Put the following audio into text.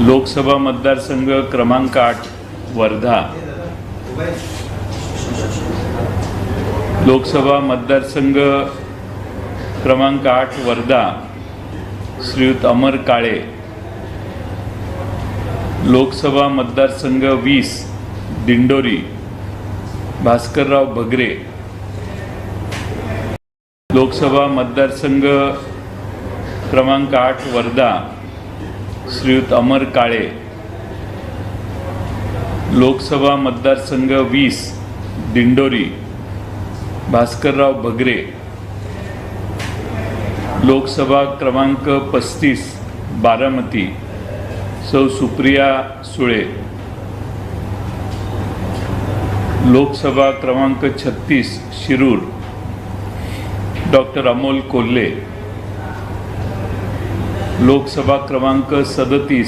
लोकसभा मतदारसंघ क्रमांक आठ वर्धा. लोकसभा मतदारसंघ क्रमांक आठ वर्धा. श्रीयुत अमर काळे. लोकसभा मतदारसंघ वीस दिंडोरी. भास्करराव भगरे. लोकसभा मतदारसंघ क्रमांक आठ वर्धा. श्रीयुत अमर काळे. लोकसभा मतदारसंघ वीस दिंडोरी भास्करराव भगरे. लोकसभा क्रमांक पस्तीस बारामती. सौ सुप्रिया सुळे. लोकसभा क्रमांक छत्तीस शिरूर. डॉक्टर अमोल कोल्हे. लोकसभा क्रमांक सदतीस.